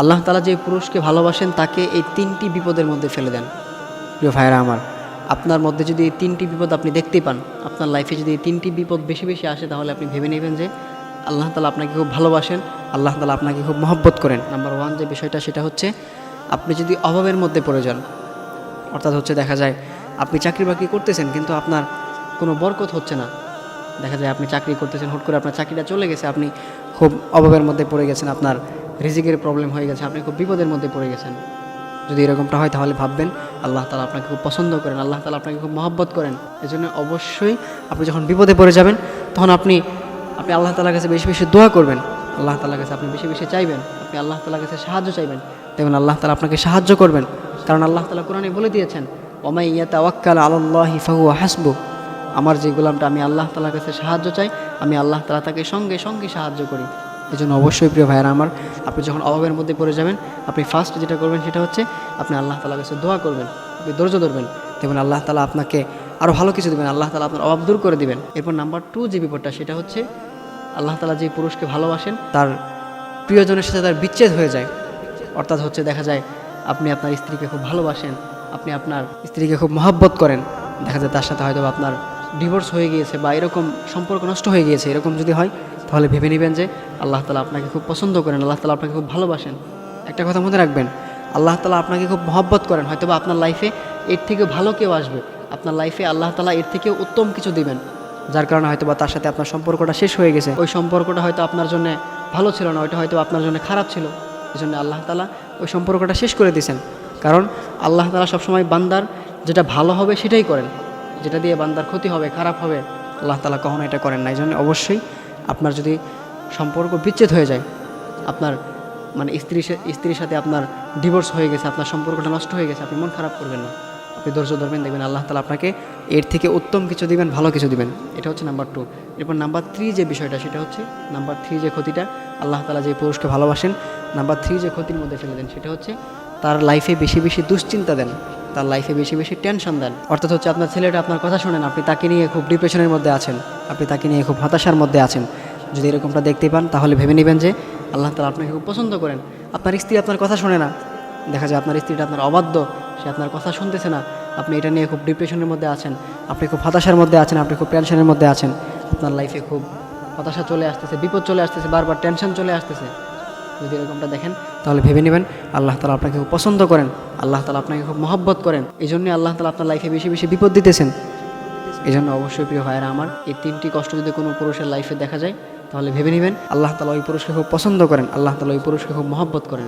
আল্লাহ তালা যে পুরুষকে ভালোবাসেন, তাকে এই তিনটি বিপদের মধ্যে ফেলে দেন। প্রিয় ভাইরা আমার, আপনার মধ্যে যদি এই তিনটি বিপদ আপনি দেখতে পান, আপনার লাইফে যদি এই তিনটি বিপদ বেশি বেশি আসে, তাহলে আপনি ভেবে নেবেন যে আল্লাহ তালা আপনাকে খুব ভালোবাসেন, আল্লাহ তালা আপনাকে খুব মহব্বত করেন। নাম্বার ওয়ান যে বিষয়টা, সেটা হচ্ছে আপনি যদি অভাবের মধ্যে পড়ে যান, অর্থাৎ হচ্ছে দেখা যায় আপনি চাকরি বাকরি করতেছেন, কিন্তু আপনার কোনো বরকত হচ্ছে না। দেখা যায় আপনি চাকরি করতেছেন, হুট করে আপনার চাকরিটা চলে গেছে, আপনি খুব অভাবের মধ্যে পড়ে গেছেন, আপনার রিজিকের প্রবলেম হয়ে গেছে, আপনি খুব বিপদের মধ্যে পড়ে গেছেন। যদি এরকমটা হয় তাহলে ভাববেন, আল্লাহ তালা আপনাকে খুব পছন্দ করেন, আল্লাহ তালা আপনাকে খুব মহব্বত করেন। এই জন্য অবশ্যই আপনি যখন বিপদে পড়ে যাবেন, তখন আপনি আপনি আল্লাহ তালার কাছে বেশি বেশি দোয়া করবেন। আল্লাহ তালার কাছে আপনি বেশি বেশি চাইবেন, আপনি আল্লাহ তালার কাছে সাহায্য চাইবেন। দেখবেন আল্লাহ তালা আপনাকে সাহায্য করবেন, কারণ আল্লাহ তালা কোরআনে বলে দিয়েছেন ওমাই ইয়া তাওয়াক্কাল আল্লাহ ফাহু হাসবু আমার যে গোলামটা আমি আল্লাহ তালার কাছে সাহায্য চাই, আমি আল্লাহ তালা তাকে সঙ্গে সঙ্গে সাহায্য করি। এই জন্য অবশ্যই প্রিয় ভাইয়েরা আমার, আপনি যখন অভাবের মধ্যে পড়ে যাবেন, আপনি ফার্স্ট যেটা করবেন সেটা হচ্ছে আপনি আল্লাহ তালার কাছে দোয়া করবেন, আপনি ধৈর্য ধরবেন। দেখবেন আল্লাহ তালা আপনাকে আরও ভালো কিছু দেবেন, আল্লাহ তালা আপনার অভাব দূর করে দিবেন। এরপর নাম্বার টু যে বিপদটা সেটা হচ্ছে আল্লাহ তালা যে পুরুষকে ভালোবাসেন, তার প্রিয়জনের সাথে তার বিচ্ছেদ হয়ে যায়। অর্থাৎ হচ্ছে দেখা যায় আপনি আপনার স্ত্রীকে খুব ভালোবাসেন, আপনি আপনার স্ত্রীকে খুব মহাব্বত করেন, দেখা যায় তার সাথে হয়তো আপনার ডিভোর্স হয়ে গিয়েছে বা এরকম সম্পর্ক নষ্ট হয়ে গিয়েছে, এরকম যদি হয়, তাহলে ভেবে নেবেন যে আল্লাহ তালা আপনাকে খুব পছন্দ করেন, আল্লাহ তালা আপনাকে খুব ভালোবাসেন। একটা কথা মনে রাখবেন, আল্লাহ তালা আপনাকে খুব মহব্বত করেন হয়তো বা আপনার লাইফে এর থেকে ভালো কেউ আসবে, আপনার লাইফে আল্লাহ তালা এর থেকেও উত্তম কিছু দিবেন। যার কারণে হয়তো বা তার সাথে আপনার সম্পর্কটা শেষ হয়ে গেছে। ওই সম্পর্কটা হয়তো আপনার জন্য ভালো ছিল না, ওইটা হয়তো আপনার জন্য খারাপ ছিল। এই জন্য আল্লাহ তালা ওই সম্পর্কটা শেষ করে দিয়েছেন। কারণ আল্লাহ তালা সবসময় বান্দার যেটা ভালো হবে সেটাই করেন। যেটা দিয়ে বান্দার ক্ষতি হবে, খারাপ হবে, আল্লাহ তালা কখনো এটা করেন না এই জন্য অবশ্যই আপনার যদি সম্পর্ক বিচ্ছেদ হয়ে যায়, আপনার মানে স্ত্রী স্ত্রীর সাথে আপনার ডিভোর্স হয়ে গেছে, আপনার সম্পর্কটা নষ্ট হয়ে গেছে, আপনি মন খারাপ করবেন না। আপনি ধৈর্য ধরবেন, দেখবেন আল্লাহ তালা আপনাকে এর থেকে উত্তম কিছু দিবেন, ভালো কিছু দিবেন। এটা হচ্ছে নাম্বার টু এরপর নাম্বার থ্রি যে বিষয়টা, সেটা হচ্ছে নাম্বার থ্রি যে ক্ষতিটা, আল্লাহ তালা যে পুরুষকে ভালোবাসেন নাম্বার থ্রি যে ক্ষতির মধ্যে ফেলে দেন, সেটা হচ্ছে তার লাইফে বেশি বেশি দুশ্চিন্তা দেন। তার লাইফে বেশি বেশি টেনশন দেন। অর্থাৎ হচ্ছে আপনার ছেলেটা আপনার কথা শোনেন, আপনি তাকে নিয়ে খুব ডিপ্রেশনের মধ্যে আছেন। আপনি তাকে নিয়ে খুব হতাশার মধ্যে আছেন। যদি এরকমটা দেখতে পান, তাহলে ভেবে নেবেন যে আল্লাহ তালা আপনাকে খুব পছন্দ করেন। আপনার স্ত্রী আপনার কথা শোনে না। দেখা যায় আপনার স্ত্রীটা আপনার অবাধ্য, সে আপনার কথা শুনতেছে না। আপনি এটা নিয়ে খুব ডিপ্রেশনের মধ্যে আছেন। আপনি খুব হতাশার মধ্যে আছেন, আপনি খুব টেনশনের মধ্যে আছেন। আপনার লাইফে খুব হতাশা চলে আসতেছে, বিপদ চলে আসতেছে, বারবার টেনশন চলে আসতেছে। যদি এরকমটা দেখেন, তাহলে ভেবে নেবেন আল্লাহ তালা আপনাকে খুব পছন্দ করেন। আল্লাহ তালা আপনাকে খুব মহব্বত করেন। এই জন্যই আল্লাহ তালা আপনার লাইফে বেশি বেশি বিপদ দিতেছেন। এই জন্য অবশ্যই প্রিয় ভাইয়েরা আমার, এই তিনটি কষ্ট যদি কোনো পুরুষের লাইফে দেখা যায়, তাহলে ভেবে নেবেন আল্লাহ তালা ওই পুরুষকে খুব পছন্দ করেন। আল্লাহ তালা ওই পুরুষকে খুব মহব্বত করেন।